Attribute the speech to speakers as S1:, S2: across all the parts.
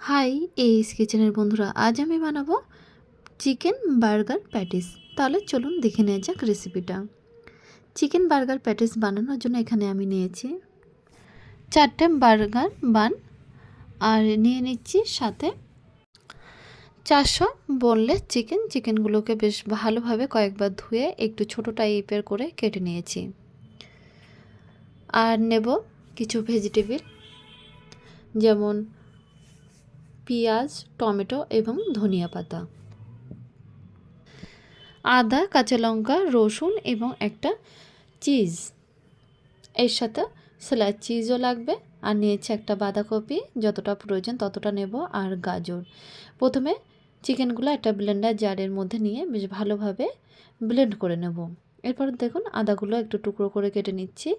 S1: High এইস কিচেনের বন্ধুরা, আজ আমি বানাবো চিকেন বার্গার প্যাটিস। তাহলে চলুন দেখে নেওয়া যাক রেসিপিটা। চিকেন বার্গার প্যাটিস বানানোর জন্য এখানে আমি নিয়েছি চারটে বার্গার বান, আর নিয়ে নিচ্ছি সাথে চারশো বোনলেস চিকেন। চিকেনগুলোকে বেশ ভালোভাবে কয়েকবার ধুয়ে একটু ছোটো টাইপের করে কেটে নিয়েছি। আর নেব কিছু ভেজিটেবিল, যেমন পেঁয়াজ, টমেটো এবং ধনিয়া পাতা। আদা, কাঁচা লঙ্কা, রসুন এবং একটা চিজ। এর সাথে স্লাইস চিজও লাগবে। আর নিয়েছি একটা বাঁধাকপি। যতটা প্রয়োজন ততটা নেব। আর গাজর। প্রথমে চিকেনগুলো একটা ব্লেন্ডার জারের মধ্যে নিয়ে বেশ ভালোভাবে ব্লেন্ড করে নেব। এরপর দেখুন আদাগুলো একটু টুকরো করে কেটে নিচ্ছি।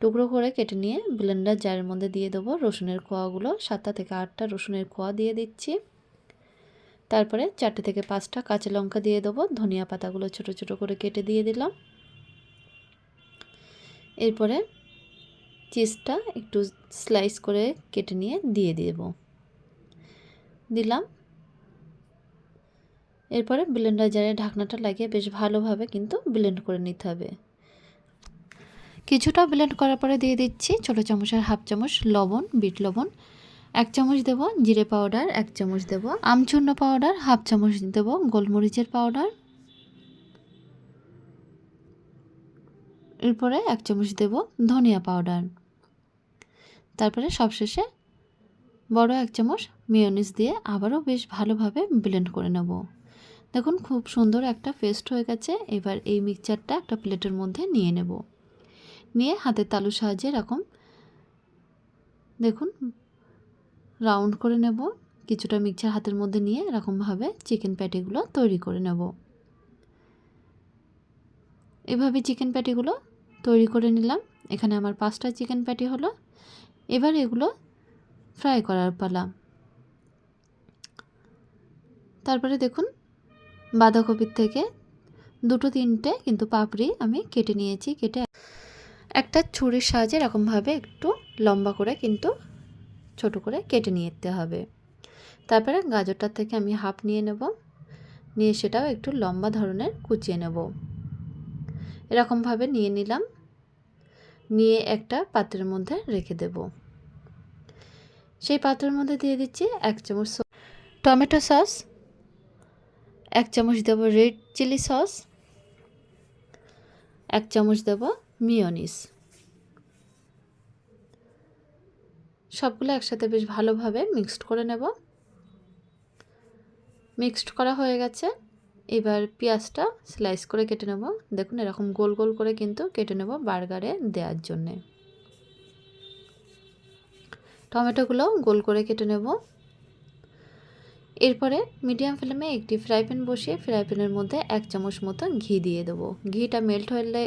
S1: টুকরো করে কেটে নিয়ে ব্লেন্ডার জারের মধ্যে দিয়ে দেবো রসুনের কোয়াগুলো। সাতটা থেকে আটটা রসুনের কোয়া দিয়ে দিচ্ছি। তারপরে চারটে থেকে পাঁচটা কাঁচা লঙ্কা দিয়ে দেবো। ধনিয়া পাতাগুলো ছোট ছোট করে কেটে দিয়ে দিলাম। এরপরে চিজটা একটু স্লাইস করে কেটে নিয়ে দিয়ে দেব। দিলাম। এরপরে ব্লেন্ডার জারে ঢাকনাটা লাগিয়ে বেশ ভালোভাবে কিন্তু ব্লেন্ড করে নিতে হবে। কিছুটা ব্লেন্ড করার পরে দিয়ে দিচ্ছি ছোটো চামচের হাফ চামচ লবণ, বিট লবণ। এক চামচ দেব জিরে পাউডার এক চামচ দেব আমচূর্ণ পাউডার হাফ চামচ দেব গোলমরিচের পাউডার এরপরে এক চামচ দেব ধনিয়া পাউডার তারপরে সবশেষে বড় এক চামচ মেয়নিস দিয়ে আবারও বেশ ভালোভাবে ব্লেন্ড করে নেব। দেখুন খুব সুন্দর একটা পেস্ট হয়ে গেছে। এবার এই মিক্সচারটা একটা প্লেটের মধ্যে নিয়ে নেব। নিয়ে হাতের তালুর সাহায্যে এরকম, দেখুন রাউন্ড করে নেব, কিছুটা মিক্সচার হাতের মধ্যে নিয়ে এরকমভাবে চিকেন প্যাটিগুলো তৈরি করে নেব। এভাবে চিকেন প্যাটিগুলো তৈরি করে নিলাম, এখানে আমার পাঁচটা চিকেন প্যাটি হলো, এবার এগুলো ফ্রাই করার পালা। তারপরে দেখুন, বাঁধাকপির থেকে দুটো তিনটে কিন্তু পাপড়ি আমি কেটে নিয়েছি, কেটে একটা ছুরির সাহায্যে এরকমভাবে একটু লম্বা করে কিন্তু ছোট করে কেটে নিতে হবে। তারপরে গাজরটার থেকে আমি হাফ নিয়ে নেব। নিয়ে সেটাও একটু লম্বা ধরনের কুচিয়ে নেব। এরকমভাবে নিয়ে নিলাম। নিয়ে একটা পাত্রের মধ্যে রেখে দেব। সেই পাত্রের মধ্যে দিয়ে দিচ্ছি এক চামচ টমেটো সস, এক চামচ দেব রেড চিলি সস, এক চামচ দেব মিওনিস। সবগুলো একসাথে বেশ ভালোভাবে মিক্সড করে নেব। মিক্সড করা হয়ে গেছে। এবার পেঁয়াজটা স্লাইস করে কেটে নেব। দেখুন, এরকম গোল গোল করে কিন্তু কেটে নেব বার্গারে দেওয়ার জন্যে। টমেটোগুলো গোল করে কেটে নেব। এরপরে মিডিয়াম ফ্লেমে একটি ফ্রাই প্যান বসিয়ে ফ্রাই প্যানের মধ্যে এক চামচ মতো ঘি দিয়ে দেবো। ঘিটা মেল্ট হলে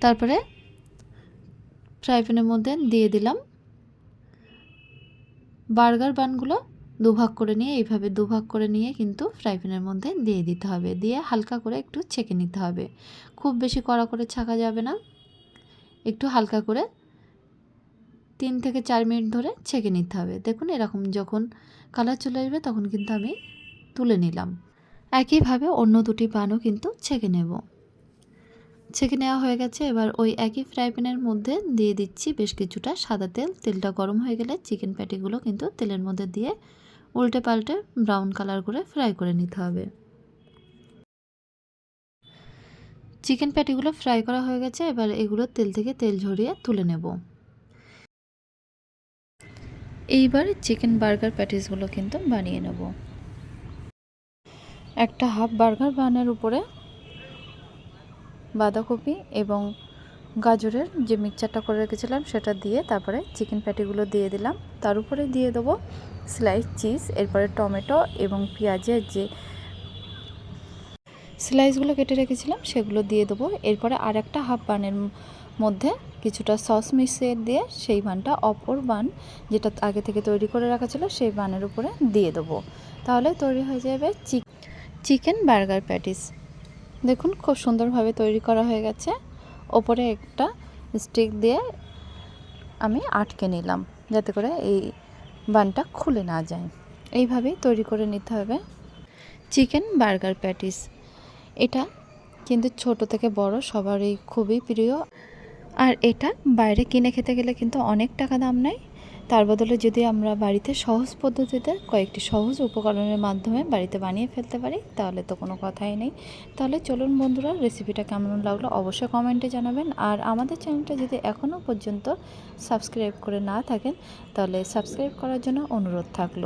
S1: তারপরে ফ্রাই মধ্যে দিয়ে দিলাম। বার্গার বানগুলো দুভাগ করে নিয়ে, এইভাবে দুভাগ করে নিয়ে কিন্তু ফ্রাই প্যানের মধ্যে দিয়ে দিতে হবে। দিয়ে হালকা করে একটু ছেঁকে নিতে হবে। খুব বেশি কড়া করে ছাঁকা যাবে না। একটু হালকা করে তিন থেকে চার মিনিট ধরে ছেঁকে নিতে হবে। দেখুন, এরকম যখন কালার চলে আসবে তখন কিন্তু আমি তুলে নিলাম। একইভাবে অন্য দুটি পানও কিন্তু ছেঁকে নেব। ছেঁকে নেওয়া হয়ে গেছে। এবার ওই একই ফ্রাই প্যানের মধ্যে দিয়ে দিচ্ছি বেশ কিছুটা সাদা তেল। তেলটা গরম হয়ে গেলে চিকেন প্যাটিগুলো কিন্তু তেলের মধ্যে দিয়ে উল্টে পাল্টে ব্রাউন কালার করে ফ্রাই করে নিতে হবে। চিকেন প্যাটিগুলো ফ্রাই করা হয়ে গেছে। এবার এগুলো তেল থেকে তেল ঝরিয়ে তুলে নেব। এইবার চিকেন বার্গার প্যাটিসগুলো কিন্তু বানিয়ে নেব। একটা হাফ বার্গার বানানোর উপরে বাঁধাকপি এবং গাজরের যে মিক্সচারটা করে রেখেছিলাম সেটা দিয়ে তারপরে চিকেন প্যাটিগুলো দিয়ে দিলাম। তার উপরে দিয়ে দেবো স্লাইস চিজ এরপরে টমেটো এবং পেঁয়াজের যে স্লাইসগুলো কেটে রেখেছিলাম সেগুলো দিয়ে দেবো। এরপরে আর একটা হাফ বানের মধ্যে কিছুটা সস মিশিয়ে দিয়ে সেই বানটা অপর বান যেটা আগে থেকে তৈরি করে রাখা ছিল সেই বানের উপরে দিয়ে দেবো। তাহলে তৈরি হয়ে যাবে চিকেন বার্গার প্যাটিস দেখুন, খুব সুন্দরভাবে তৈরি করা হয়ে গেছে। ওপরে একটা স্টিক দিয়ে আমি আটকে নিলাম, যাতে করে এই বানটা খুলে না যায়। এইভাবেই তৈরি করে নিতে হবে। Chicken burger patties. এটা কিন্তু ছোট থেকে বড়, সবারই খুবই প্রিয়। আর এটা বাইরে কিনে খেতে গেলে কিন্তু অনেক টাকা দাম নেয়। তার বদলে যদি আমরা বাড়িতে সহজ পদ্ধতিতে কয়েকটি সহজ উপকরণের মাধ্যমে বাড়িতে বানিয়ে ফেলতে পারি, তাহলে তো কোনো কথাই নেই। তাহলে চলুন বন্ধুরা রেসিপিটা কেমন লাগল অবশ্যই কমেন্টে জানাবেন। আর আমাদের চ্যানেলটা যদি এখনও পর্যন্ত সাবস্ক্রাইব করে না থাকেন, তাহলে সাবস্ক্রাইব করার জন্য অনুরোধ থাকল।